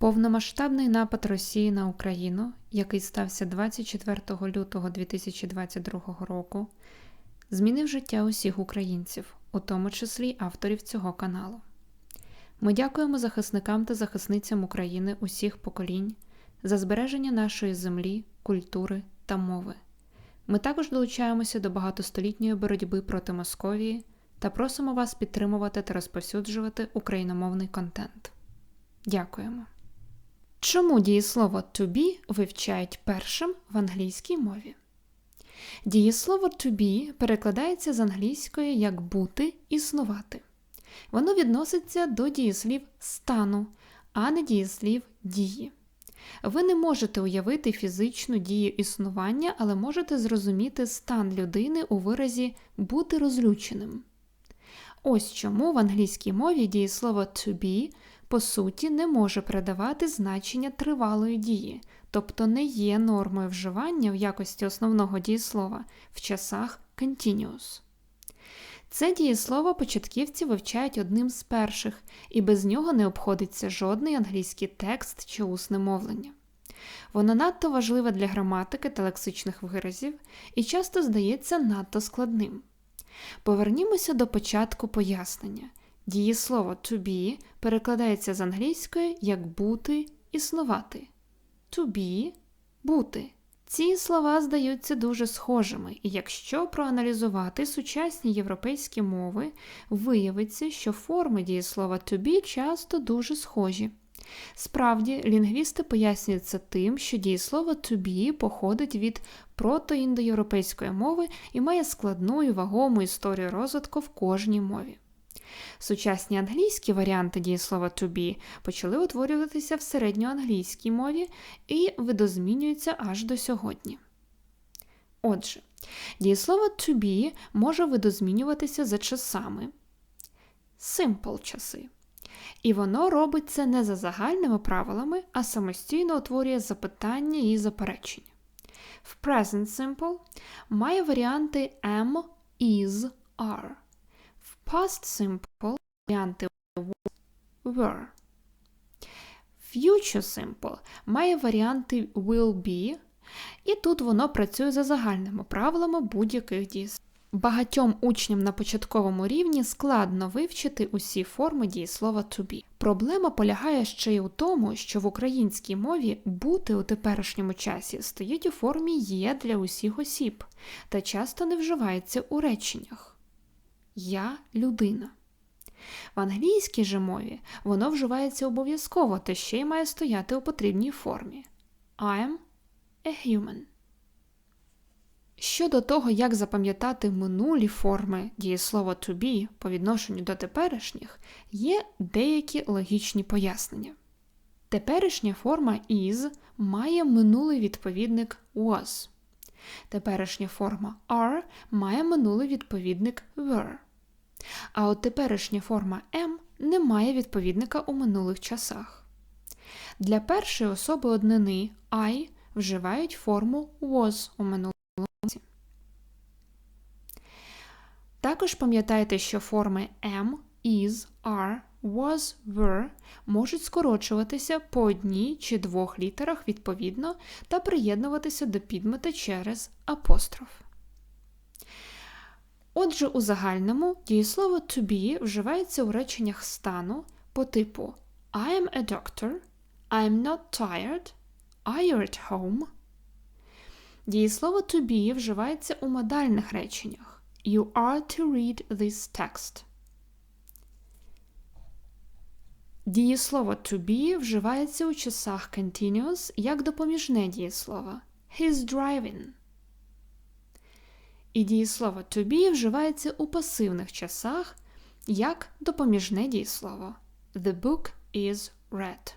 Повномасштабний напад Росії на Україну, який стався 24 лютого 2022 року, змінив життя усіх українців, у тому числі авторів цього каналу. Ми дякуємо захисникам та захисницям України усіх поколінь за збереження нашої землі, культури та мови. Ми також долучаємося до багатостолітньої боротьби проти Московії та просимо вас підтримувати та розповсюджувати україномовний контент. Дякуємо. Чому дієслово to be вивчають першим в англійській мові? Дієслово to be перекладається з англійської як бути, існувати. Воно відноситься до дієслів стану, а не дієслів дії. Ви не можете уявити фізичну дію існування, але можете зрозуміти стан людини у виразі бути розлюченим. Ось чому в англійській мові дієслово to be по суті не може передавати значення тривалої дії, тобто не є нормою вживання в якості основного дієслова в часах continuous. Це дієслово початківці вивчають одним з перших, і без нього не обходиться жодний англійський текст чи усне мовлення. Воно надто важливе для граматики та лексичних виразів і часто здається надто складним. Повернімося до початку пояснення. Дієслово to be перекладається з англійської як бути, існувати. To be бути. Ці слова здаються дуже схожими, і якщо проаналізувати сучасні європейські мови, виявиться, що форми дієслова to be часто дуже схожі. Справді, лінгвісти пояснюють це тим, що дієслово to be походить від протоіндоєвропейської мови і має складну і вагому історію розвитку в кожній мові. Сучасні англійські варіанти дієслова to be почали утворюватися в середньоанглійській мові і видозмінюються аж до сьогодні. Отже, дієслово to be може видозмінюватися за часами simple часи. І воно робить це не за загальними правилами, а самостійно утворює запитання і заперечення. В Present Simple має варіанти am, is, are. Past simple варіанти were. Future simple має варіанти will be, і тут воно працює за загальними правилами будь-яких дійс. Багатьом учням на початковому рівні складно вивчити усі форми дієслова to be. Проблема полягає ще й у тому, що в українській мові бути у теперішньому часі стоїть у формі є для усіх осіб та часто не вживається у реченнях. Я людина. В англійській же мові воно вживається обов'язково та ще й має стояти у потрібній формі. I'm a human. Щодо того, як запам'ятати минулі форми дієслова to be по відношенню до теперішніх, є деякі логічні пояснення. Теперішня форма is має минулий відповідник was. Теперішня форма are має минулий відповідник were. А от теперішня форма am не має відповідника у минулих часах. Для першої особи однини I вживають форму was у минулому часі. Також пам'ятайте, що форми am, is, are, was, were можуть скорочуватися по одній чи двох літерах відповідно та приєднуватися до підмета через апостроф. Отже, у загальному дієслово to be вживається у реченнях стану по типу I am a doctor, I'm not tired, are you at home. Дієслово to be вживається у модальних реченнях You are to read this text. Дієслово to be вживається у часах continuous як допоміжне дієслово He's driving. І дієслово to be вживається у пасивних часах як допоміжне дієслово. The book is read.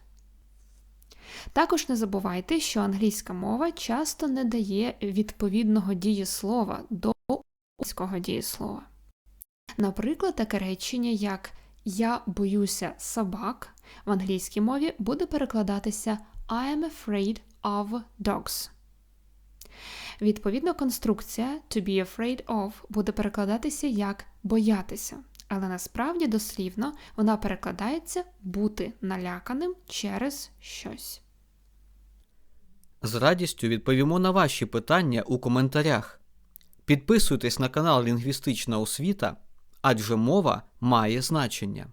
Також не забувайте, що англійська мова часто не дає відповідного дієслова до українського дієслова. Наприклад, таке речення, як Я боюся собак в англійській мові буде перекладатися I am afraid of dogs. Відповідно, конструкція to be afraid of буде перекладатися як боятися, але насправді дослівно вона перекладається бути наляканим через щось. З радістю відповімо на ваші питання у коментарях. Підписуйтесь на канал Лінгвістична освіта, адже мова має значення.